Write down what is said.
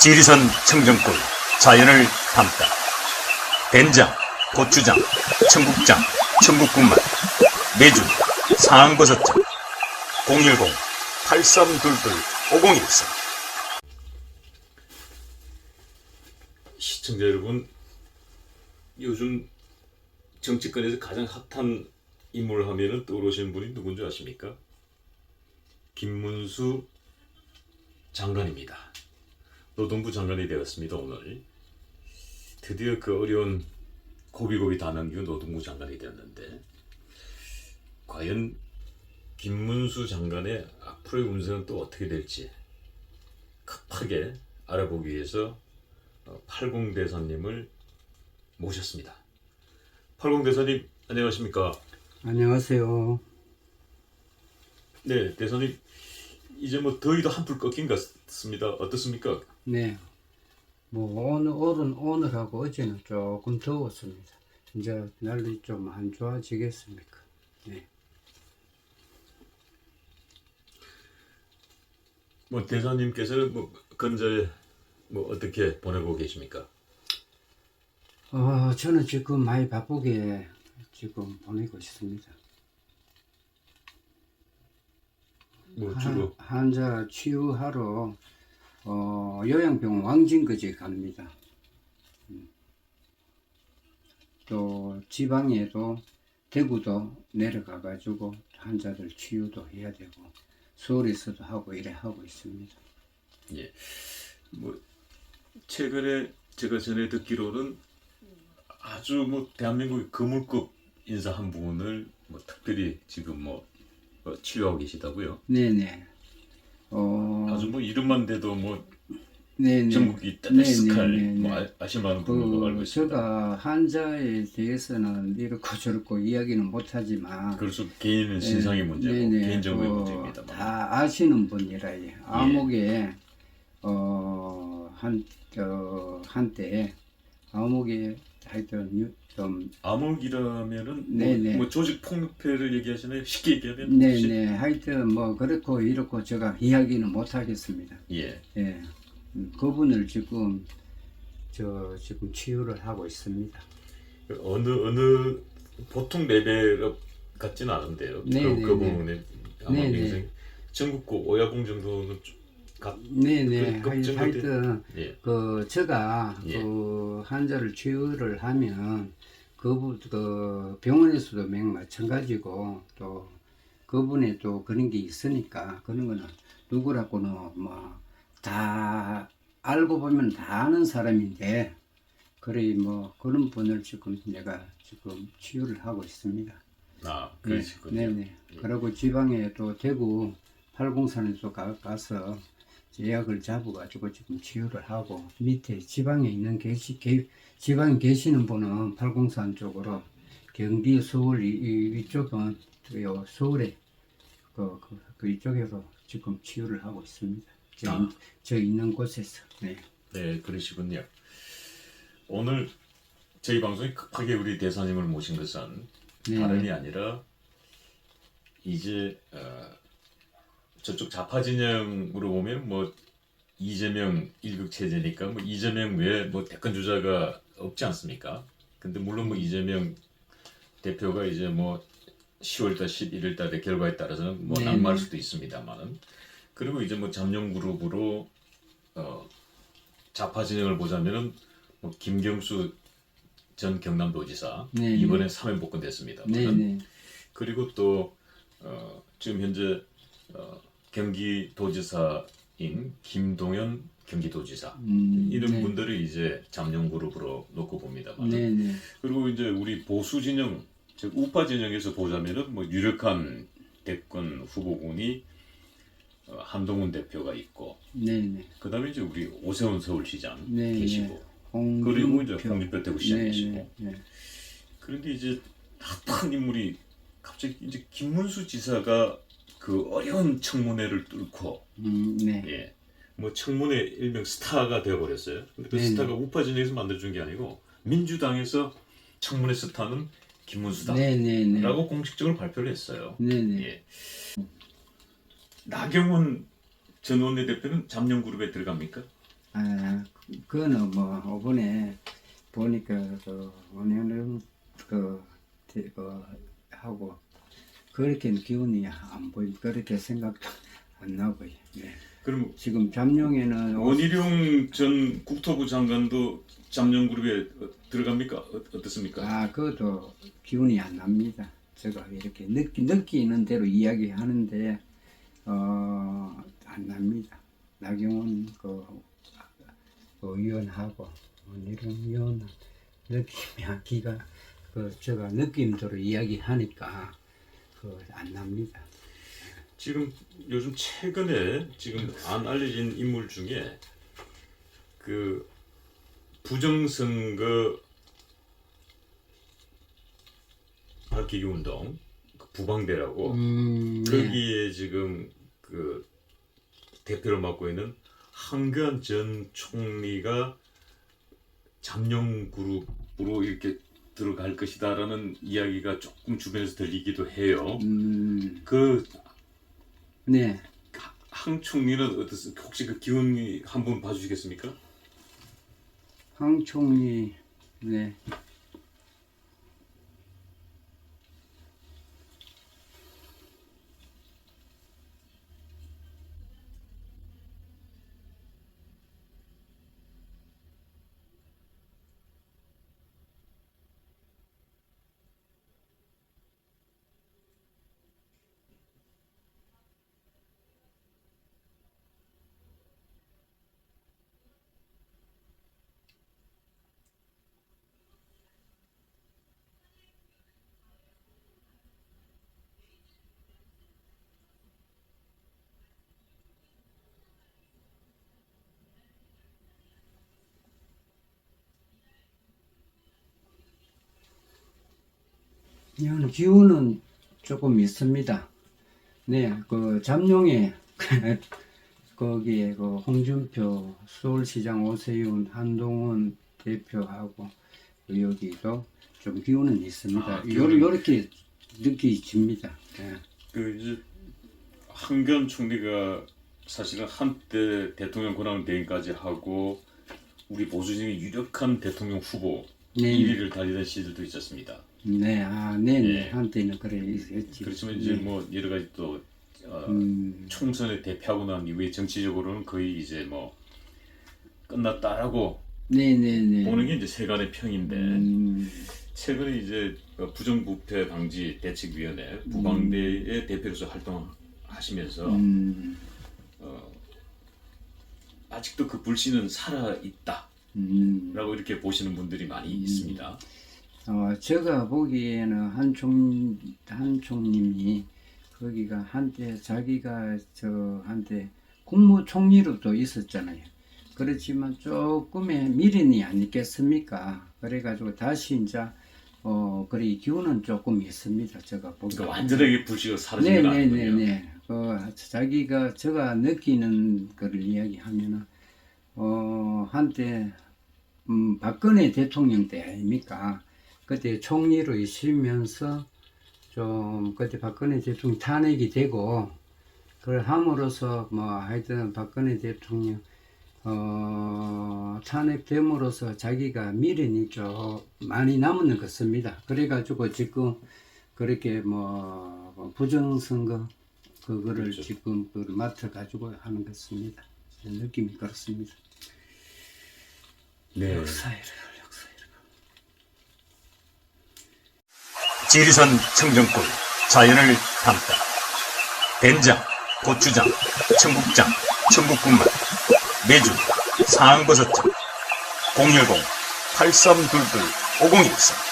지리산 청정골 자연을 담다 된장, 고추장, 청국장, 청국국만 매주 상황버섯장 010-8322-5013 시청자 여러분, 요즘 정치권에서 가장 핫한 인물 하면은 떠오르시는 분이 누군지 아십니까? 김문수 장관입니다. 노동부 장관이 되었습니다, 오늘. 드디어 그 어려운 고비고비 다 넘기고 노동부 장관이 되었는데, 과연 김문수 장관의 앞으로의 운세는 또 어떻게 될지 급하게 알아보기 위해서 80 대사님을 모셨습니다. 80 대사님 안녕하십니까? 안녕하세요. 네, 대사님 이제 뭐 더위도 한풀 꺾인 것 같습니다. 어떻습니까? 네. 뭐 오늘 오늘 오늘하고 어제는 조금 더웠습니다. 이제 날이 좀 안 좋아지겠습니까? 네. 뭐 대사님께서는 뭐 건조에 뭐 어떻게 보내고 계십니까? 어, 저는 지금 많이 바쁘게 지금 보내고 있습니다. 뭐 한, 주로 환자 치유하러 어, 요양병원 왕진거지 갑니다. 음. 또 지방에도 대구도 내려가 가지고 환자들 치유도 해야 되고 서울에서도 하고 이래 하고 있습니다. 예. 뭐 최근에 제가 전에 듣기로는 아주 뭐 대한민국의 거물급 인사 한 분을 뭐 특별히 지금 뭐 어, 치료하고 계시다고요. 네네. 어, 아주 뭐 이름만 대도 뭐 네네. 전국이 네, 네, 네, 뭐 네. 아- 아실만한 분으로 알고 그 있습니다. 제가 환자에 대해서는 이렇고 저렇고 이야기는 못하지만 그래서 개인은 신상의 문제고 네네. 개인 정보의 어, 문제입니다만. 다 아시는 분이라 예. 암흑에 어 한 어, 한때 암흑에 하여튼 유- 좀 암흑이라면은 네네. 뭐, 뭐 조직 폭력배를 얘기하시나요? 쉽게 얘기하면 혹시- 네네 하여튼 뭐 그렇고 이렇고 제가 이야기는 못 하겠습니다. 예. 예, 음, 그분을 지금 저 지금 치유를 하고 있습니다. 그 어느 어느 보통 레벨업 같지는 않은데요. 네, 그, 네, 그 네. 부분에 아마 네, 네. 굉장히 전국고 오야봉 정도는 좀 가, 네네 그- 그 하여- 정도 하여튼 예. 그 제가 예. 그 환자를 치유를 하면 그분 그 병원에서도 맹 마찬가지고 또 그분의 또 그런 게 있으니까 그런 거는 누구라고는 뭐 다 알고 보면 다 아는 사람인데 그래 뭐 그런 분을 지금 내가 지금 치유를 하고 있습니다. 아 그러시군요. 네, 네네. 예. 그리고 지방에 또 대구 팔공산에서 가, 가서 예 약을 잡아가지고 지금 치유를 하고 밑에 지방에 있는 계시 계, 지방에 계시는 분은 팔공산 쪽으로 경기 서울 이, 이, 이 쪽은 요 서울에 그, 그, 그 이쪽에서 지금 치유를 하고 있습니다. 저, 아. 저 있는 곳에서 네. 네, 그러시군요. 오늘 저희 방송에 급하게 우리 대사님을 모신 것은 네. 다름이 아니라 이제 어, 저쪽 좌파 진영으로 보면 뭐 이재명 일극 체제니까 뭐 이재명 외에 뭐 대권 주자가 없지 않습니까? 근데 물론 뭐 이재명 대표가 이제 뭐 10월달 11월달의 결과에 따라서는 뭐 네, 낙마할 네. 수도 있습니다만은 그리고 이제 뭐 잠룡 그룹으로 어 좌파 진영을 보자면은 뭐 김경수 전 경남도지사 네, 네. 이번에 3회 복권됐습니다. 네네. 그리고 또 어, 지금 현재 어, 경기도지사인 김동연 경기도지사 음, 이런 네. 분들을 이제 잠룡 그룹으로 놓고 봅니다만 네 네. 그리고 이제 우리 보수 진영 즉 우파 진영에서 보자면은 뭐 유력한 대권 후보군이 어, 한동훈 대표가 있고 네네. 그다음에 이제 우리 오세훈 서울시장 네, 계시고 네. 그리고 이제 홍준표. 대구시장 네, 계시고 네, 네. 그런데 이제 핫한 인물이 갑자기 이제 김문수 지사가 그 어려운 청문회를 뚫고 음, 네. 예. 뭐 청문회 일명 스타가 되어버렸어요. 근데 그 네네. 스타가 우파 진영에서 만들어준 게 아니고 민주당에서 청문회 스타는 김문수다라고 네네네. 공식적으로 발표를 했어요. 네네. 예. 나경원 전 원내대표는 잠룡 그룹에 들어갑니까? 아, 그거는 뭐 이번에 보니까 그 오늘은 그, 대- 그 하고 그렇게 기운이 안 보이 그렇게 생각도 안 나고요. 네. 그럼 지금 잠룡에는 원희룡 전 국토부 장관도 잠룡 그룹에 어, 들어갑니까? 어, 어떻습니까? 아 그것도 기운이 안 납니다. 제가 이렇게 느끼, 느끼는 대로 이야기하는데 어, 안 납니다. 나경원 그, 그 의원하고 원희룡 의원은 느낌이 기가 그 제가 느낌대로 이야기하니까 그안 납니다. 지금 요즘 최근에 지금 안 알려진 인물 중에 그 부정선거 밝히기 운동 그 부방대라고 음, 네. 거기에 지금 그 대표를 맡고 있는 한교안 전 총리가 잠룡 그룹으로 이렇게 들어갈 것이다라는 이야기가 조금 주변에서 들리기도 해요. 음, 그 네. 항 총리는 어떻습니까? 혹시 그 기운이 한번 봐주시겠습니까? 황 총리 네. 이건 기운은 조금 있습니다. 네, 그 잠룡에 거기에 그 홍준표 서울시장 오세훈 한동훈 대표하고 그 여기도 좀 기운은 있습니다. 아, 요, 기운은- 요렇게 느끼집니다. 네. 그 이제 한교안 총리가 사실은 한때 대통령 권한 대행까지 하고 우리 보수 중에 유력한 대통령 후보 네, 1위를 달리던 시절도 있었습니다. 네, 아, 네, 네. 예. 한때는 그래 있었지. 그렇지만 이제 네. 뭐 여러 가지 또 어, 음, 총선에 대표하고 난 이후에 정치적으로는 거의 이제 뭐 끝났다라고 네, 네, 네. 보는 게 이제 세간의 평인데 음, 최근에 이제 어, 부정부패 방지 대책위원회 부방대의 대표로서 활동하시면서 음, 어, 아직도 그 불씨는 살아 있다라고 음. 이렇게 보시는 분들이 많이 있습니다. 어, 제가 보기에는 한총 한총님이 거기가 한때 자기가 저 한때 국무총리로도 있었잖아요. 그렇지만 조금의 미련이 아니겠습니까? 그래가지고 다시 이제 어 그래 기운은 조금 있습니다. 제가 보기. 그러니까 완전하게 불씨가 사라진 건 아니군요. 네네네네. 그 자기가 제가 느끼는 거를 이야기하면은 어 한때 음 박근혜 대통령 때 아닙니까? 그때 총리로 있으면서 좀 그때 박근혜 대통령 탄핵이 되고 그걸 함으로써 뭐 하여튼 박근혜 대통령 어 탄핵됨으로써 자기가 미련이 좀 많이 남은 것 같습니다. 그래가지고 지금 그렇게 뭐 부정선거 그거를 그렇죠. 지금 그 맡아 가지고 하는 것 같습니다. 제 느낌이 그렇습니다. 네. 역사이라 역사이라. 지리산 청정골 자연을 담다. 된장, 고추장, 청국장, 청국군맛 매주 상버섯장 010 8322 5013